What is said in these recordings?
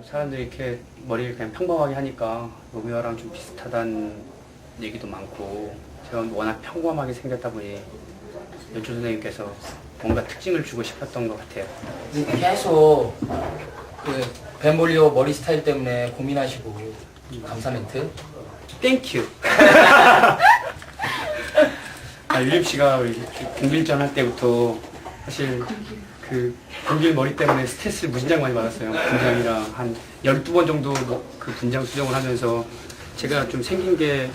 뭐 사람들이 이렇게 머리를 그냥 평범하게 하니까 로미오랑 좀 비슷하다는 얘기도 많고 제가 워낙 평범하게 생겼다 보니 연출 선생님께서 뭔가 특징을 주고 싶었던 것 같아요. 계속 그 벤볼리오 머리 스타일 때문에 고민하시고 감사 멘트 땡큐. 아, 윌림 씨가 우리 공길전 할 때부터 사실 그 공길 머리 때문에 스트레스를 무진장 많이 받았어요. 분장이랑 한 12번 정도 뭐 그 분장 수정을 하면서 제가 좀 생긴 게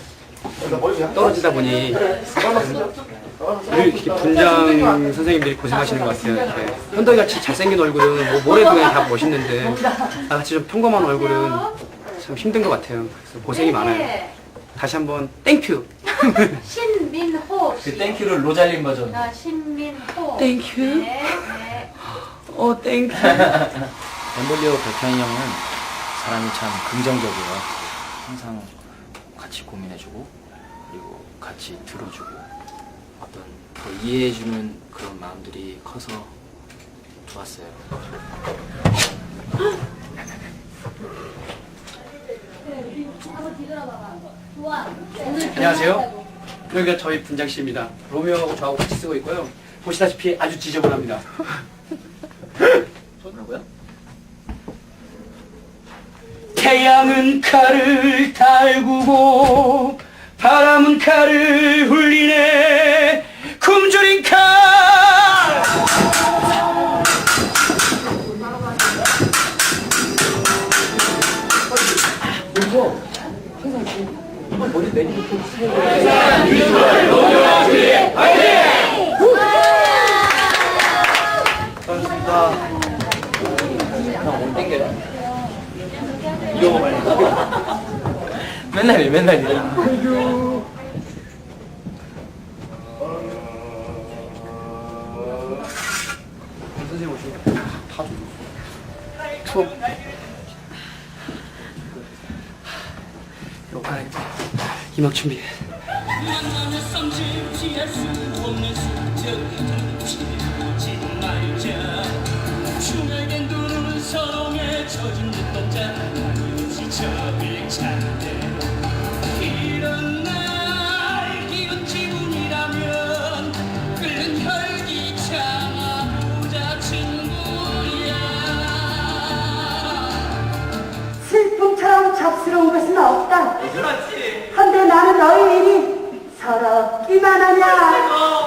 떨어지다 보니 늘 이렇게 분장 선생님들이 고생하시는 것 같아요. 이렇게 현덕이 같이 잘생긴 얼굴은 뭐 뭐래도 그냥 다 멋있는데 나같이 좀 평범한 얼굴은 참 힘든 것 같아요. 그래서 고생이 많아요. 다시 한번 땡큐. 신민호 씨. 그 땡큐를 로잘린 버전 아, 신민호. 땡큐. 네, 네. 어 땡큐. 엠볼리오 백현이 형은 사람이 참 긍정적이에요. 항상 같이 고민해주고 그리고 같이 들어주고 어떤 더 이해해주는 그런 마음들이 커서 좋았어요. 안녕하세요. 여기가 저희 분장실입니다. 로미오하고 저하고 같이 쓰고 있고요. 보시다시피 아주 지저분합니다. 뭐라고요? 태양은 칼을 달구고 바람은 칼을 훌 맨날 이래 선생님 오시면 다 줘. 수업. 이거 가야겠다. 이막 준비. 춤에겐 두는 서롱에 젖은 눈동자 나누지 저길 찾 것은 없다. 한데 나는 너희 일이 서럽기만 하냐.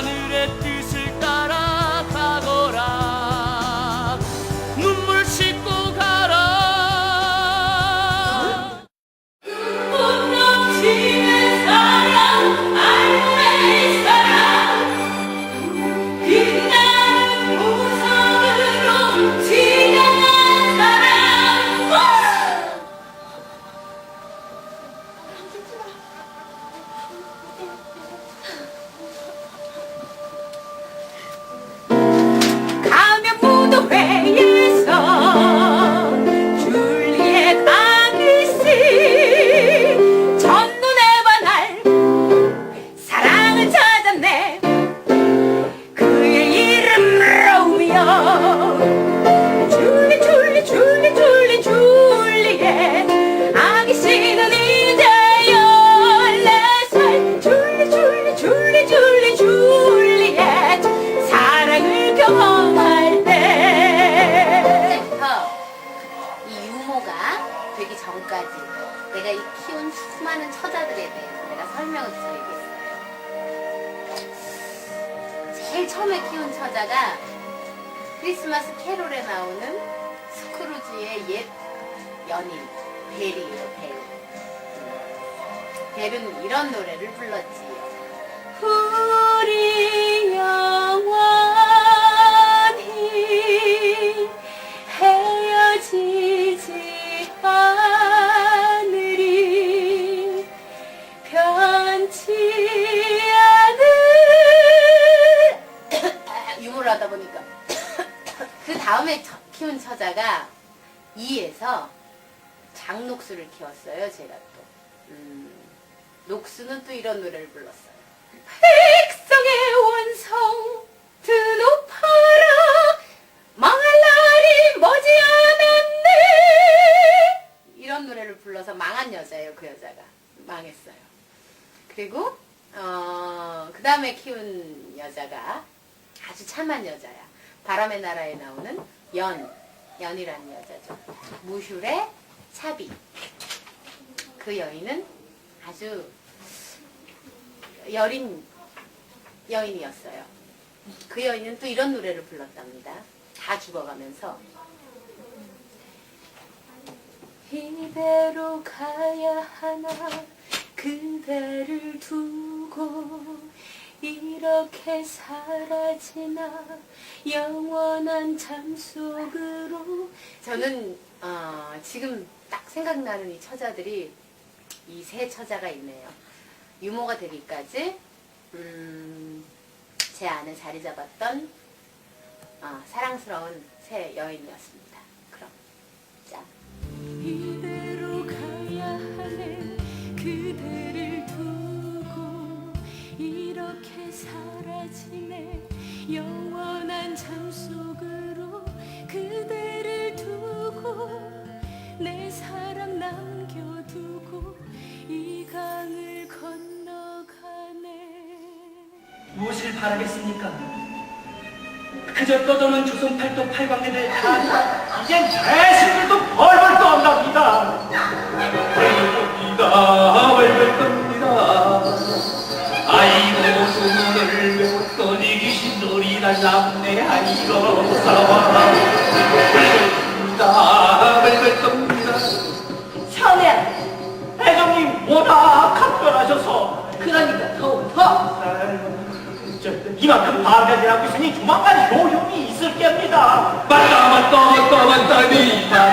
하늘의 뜻을 따라 가거라. 눈물 씻고 가라. 꽃 넘치는 사랑 알고의 사랑. 빛나 줄리 줄리 줄리 줄리 줄리에 아기 씨는 이제 열네 살 줄리 줄리 줄리 줄리 줄리에 사랑을 경험할 때이 어, 유모가 되기 전까지 내가 이 키운 수많은 처자들에 대해서 내가 설명을 드리고 있어요. 제일 처음에 키운 처자가 크리스마스 캐롤에 나오는 스크루지의 옛 연인 벨이에요 벨. 벨은 이런 노래를 불렀지요. 우리 다음에 처- 키운 처자가 이에서 장녹수를 키웠어요 제가 또. 음, 녹수는 또 이런 노래를 불렀어요. 백성의 원성 드높아라. 망할 날이 머지않았네. 이런 노래를 불러서 망한 여자예요 그 여자가. 망했어요. 그리고 어, 그 다음에 키운 여자가 아주 참한 여자야 바람의 나라에 나오는 연 연이라는 여자죠 무휴의 차비 그 여인은 아주 여린 여인이었어요. 그 여인은 또 이런 노래를 불렀답니다. 다 죽어가면서 이대로 가야 하나 그대를 두고 이렇게 사라지나 영원한 잠 속으로 저는 어, 지금 딱 생각나는 이 처자들이 이 세 처자가 있네요. 유모가 되기까지 음, 제 안에 자리 잡았던 어, 사랑스러운 새 여인이었습니다. 그럼 짠. 이대로 가야 하네 그대를 사라지네 영원한 잠 속으로 그대를 두고 내 사랑 남겨두고 이 강을 건너가네 무엇을 바라겠습니까? 그저 떠도는 조선 팔도 팔광내들 다 이젠 배신들도 벌벌 떠온답니다. 벌벌 벌벌 떱니다. 싸워라 벌벌 벌벌 떱니다. 처음에 회장님 워낙 각별하셔서 그러니까 더더 저, 이만큼 방자진하고 있으니 조만간 효용이 있을 겁니다. 맞다 맞다 맞다 맞다니 맞다